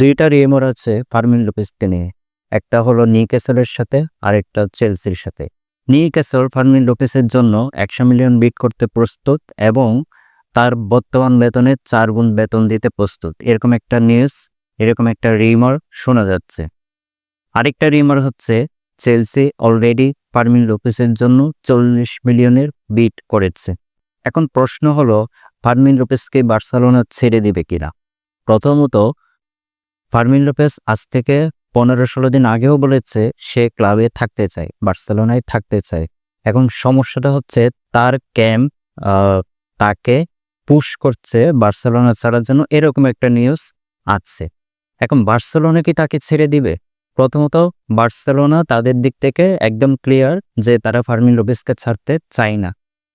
দুইটা রিমোর আছে ফার্মিন লোপেসকে নিয়ে। একটা হলো নিউক্যাসলের সাথে আর একটা চেলসির সাথে। নিউক্যাসল ফার্মিন লোপেসের জন্য একশো মিলিয়ন বিট করতে প্রস্তুত এবং তার বর্তমান বেতনে চার গুণ বেতন দিতে প্রস্তুত। এরকম একটা নিউজ, এরকম একটা রিমর শোনা যাচ্ছে। আরেকটা রিমর হচ্ছে, চেলসি অলরেডি ফার্মিন লোপেসের জন্য চল্লিশ মিলিয়নের বিট করেছে। এখন প্রশ্ন হলো, ফার্মিন লোপেসকে বার্সেলোনা ছেড়ে দিবে কিনা? প্রথমত ফার্মিন লোপেস আজ থেকে পনেরো ষোলো দিন আগেও বলেছে সে ক্লাবে থাকতে চায়, বার্সেলোনায় থাকতে চায়। এখন সমস্যাটা হচ্ছে তার ক্যাম্প তাকে পুশ করছে বার্সেলোনা ছাড়ার জন্য এরকম একটা নিউজ আছে। এখন বার্সেলোনা কি তাকে ছেড়ে দিবে? প্রথমত, বার্সেলোনা তাদের দিক থেকে একদম ক্লিয়ার যে তারা ফার্মিন লোপেসকে ছাড়তে চায় না।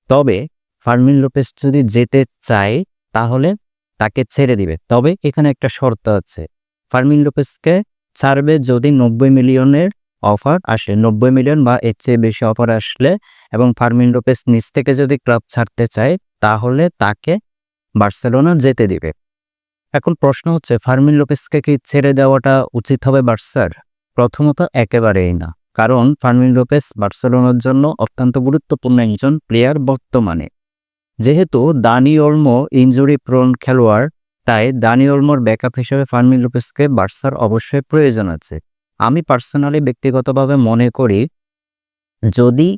তবে ফার্মিন লোপেস যদি যেতে চায়, তাহলে তাকে ছেড়ে দিবে। তবে এখানে একটা শর্ত আছে। ফার্মিন লোপেসকে ছাড়বে যদি নব্বই মিলিয়নের অফার আসে। নব্বই মিলিয়ন বা এর চেয়ে বেশি অফার আসলে এবং ফার্মিন লোপেস নিচ থেকে যদি ক্লাব ছাড়তে চায়, তাহলে তাকে বার্সেলোনা যেতে দিবে। এখন প্রশ্ন হচ্ছে ফার্মিন লোপেসকে কি ছেড়ে দেওয়াটা উচিত হবে বার্সার? প্রথমত একেবারেই না। কারণ ফার্মিন লোপেস বার্সেলোনার জন্য অত্যন্ত গুরুত্বপূর্ণ একজন প্লেয়ার বর্তমানে। যেহেতু দানি অর্ম ইঞ্জুরি প্রোন খেলোয়াড় তাই দানি ওলমোর ব্যাকআপ হিসেবে ফার্মিন লোপেসকে বার্সার অবশ্যই প্রয়োজন আছে। আমি পার্সোনালি ব্যক্তিগতভাবে মনে করি, যদি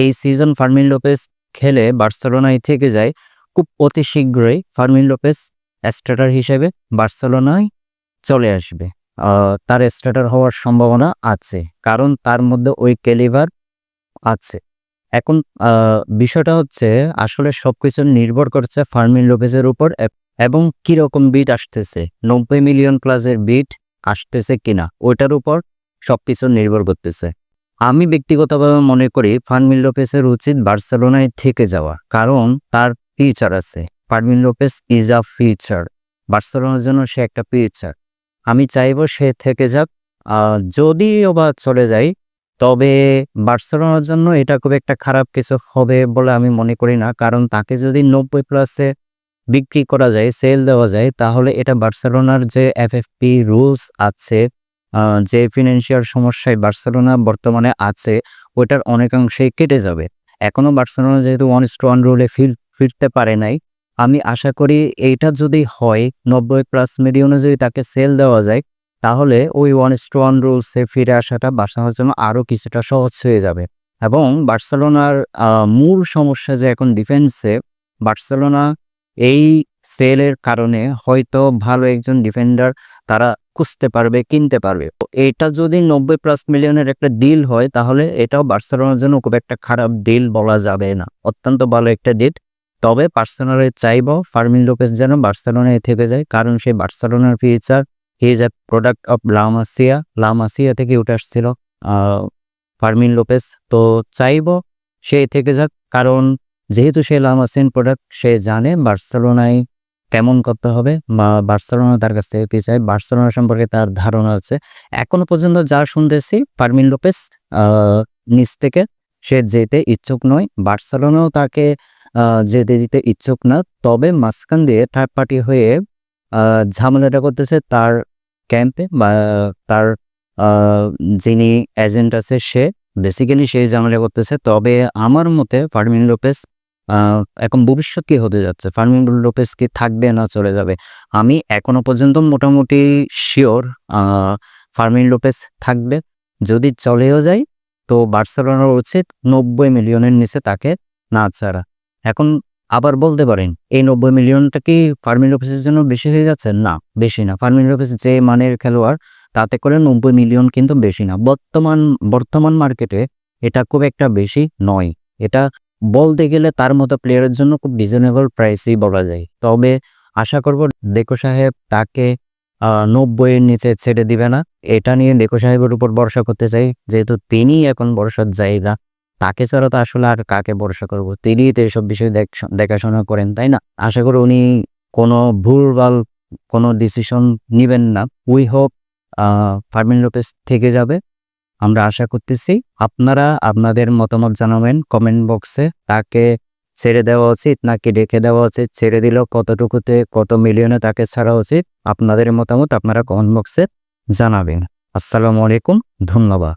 এই সিজন ফার্মিন লোপেস খেলে বার্সেলোনায় থেকে যায়, খুব অতি শীঘ্রই ফার্মিন লোপেস স্টার্টার হিসেবে বার্সেলোনায় চলে আসবে। তার স্টার্টার হওয়ার সম্ভাবনা আছে, কারণ তার মধ্যে ওই ক্যালিভার আছে। এখন বিষয়টা হচ্ছে, আসলে সবকিছু নির্ভর করছে ফার্মিন লোপেজের উপর এবং কীরকম বিট আসতেছে? নব্বই মিলিয়ন প্লাসের বিট আসতেছে কিনা? ওইটার উপর সবকিছু নির্ভর করতেছে। আমি ব্যক্তিগতভাবে মনে করি ফার্মিন লোপেসের উচিত বার্সেলোনায় থেকে যাওয়া, কারণ তার ফিউচার আছে। Fermin Lopez is a future বার্সেলোনার জন্য সে একটা ফিউচার আমি চাইব সে থেকে যাক। যদিও বা চলে যাই, তবে বার্সেলোনার জন্য এটা খুব একটা খারাপ কিছু হবে বলে আমি মনে করি না, কারণ তাকে যদি নব্বই প্লাসে বিক্রি করা যায়, সেল দেওয়া যায়, তাহলে এটা বার্সেলোনার যে এফএফপি রুলস আছে যে ফিনান্সিয়াল সমস্যায় বার্সেলোনা বর্তমানে আছে ওটার অনেকাংশেই কেটে যাবে। এখনও বার্সেলোনা যেহেতু ওয়ান স্টু ওয়ান রুলে ফির, ফিরতে পারে নাই, আমি আশা করি এইটা যদি হয়, নব্বই প্লাস মিলিয়নে যদি তাকে সেল দেওয়া যায়, তাহলে ওই ওয়ান স্টু ওয়ান রুলসে ফিরে আসাটা বার্সেলোনার জন্য আরও কিছুটা সহজ হয়ে যাবে। এবং বার্সেলোনার মূল সমস্যা যে এখন ডিফেন্সে বার্সেলোনা এই সেলের কারণে হয়তো ভালো একজন ডিফেন্ডার তারা খুঁজতে পারবে, কিনতে পারবে। এটা যদি নব্বই প্লাস মিলিয়নের একটা ডিল হয়, তাহলে এটাও বার্সেলোনার জন্য খুব একটা খারাপ ডিল বলা যাবে না। অত্যন্ত ভালো একটা ডিল তবে পার্সোনালে চাইব ফার্মিন লোপেস যেন বার্সেলোনায় থেকে যায়, কারণ সেই বার্সেলোনার future he is a product of La Masia La Masia থেকে উঠে আসছিল ফার্মিন লোপেস তো চাইব সে থেকে যাক, কারণ যেহেতু সে লামাসিন প্রোডাক্ট সে জানে বার্সেলোনায় কেমন করতে হবে বা বার্সেলোনা তার কাছ থেকে কি চায়, বার্সেলোনা সম্পর্কে তার ধারণা আছে। এখনও পর্যন্ত যা শুনতেছি, ফার্মিন লোপেস নিচ থেকে সে যেতে ইচ্ছুক নয়, বার্সেলোনাও তাকে যেতে দিতে ইচ্ছুক না, তবে মাঝখান দিয়ে থার্ড পার্টি হয়ে ঝামেলাটা করতেছে তার ক্যাম্পে বা তার যিনি এজেন্ট আছে সে বেসিক্যালি সেই ঝামেলা করতেছে। তবে আমার মতে ফার্মিন লোপেস এখন ভবিষ্যৎ কি হতে যাচ্ছে? ফার্মিন লোপেস কি থাকবে না চলে যাবে? আমি এখনও পর্যন্ত মোটামুটি শিওর ফার্মিন লোপেস থাকবে। যদি চলেও যায় তো বার্সেলোনার উচিত নব্বই মিলিয়নের নিচে তাকে না ছাড়া। এখন আবার বলতে পারেন, এই নব্বই মিলিয়নটা কি ফার্মিন লোপেসের জন্য বেশি হয়ে যাচ্ছে? না, বেশি না। ফার্মিন লোপেস যে মানের খেলোয়াড়, তাতে করে নব্বই মিলিয়ন কিন্তু বেশি না। বর্তমান বর্তমান মার্কেটে এটা খুব একটা বেশি নয়। এটা বলতে গেলে তার মতো প্লেয়ারের জন্য খুব রিজনেবল প্রাইসই বলা যায়। তবে আশা করব দেখো সাহেব তাকে নব্বইয়ের নিচে ছেড়ে দিবে না। এটা নিয়ে দেখো সাহেবের উপর ভরসা করতে চাই, যেহেতু তিনি এখন ভরসার জায়গা। তাকে ছাড়া তো আসলে আর কাকে ভরসা করব? তিনি তো এসব বিষয় দেখাশোনা করেন, তাই না? আশা করি উনি কোনো ভুলভাল কোনো ডিসিশন নেবেন না। উই হোপ ফার্মিন লোপেস থেকে যাবে। আমরা আশা করতেছি আপনারা আপনাদের মতামত জানাবেন কমেন্ট বক্সে। তাকে ছেড়ে দেওয়া উচিত নাকি রেখে দেওয়া উচিত? ছেড়ে দিলেও কতটুকুতে কত মিলিয়নে তাকে ছাড়া উচিত? আপনাদের মতামত আপনারা কমেন্ট বক্সে জানাবেন। আসসালামু আলাইকুম, ধন্যবাদ।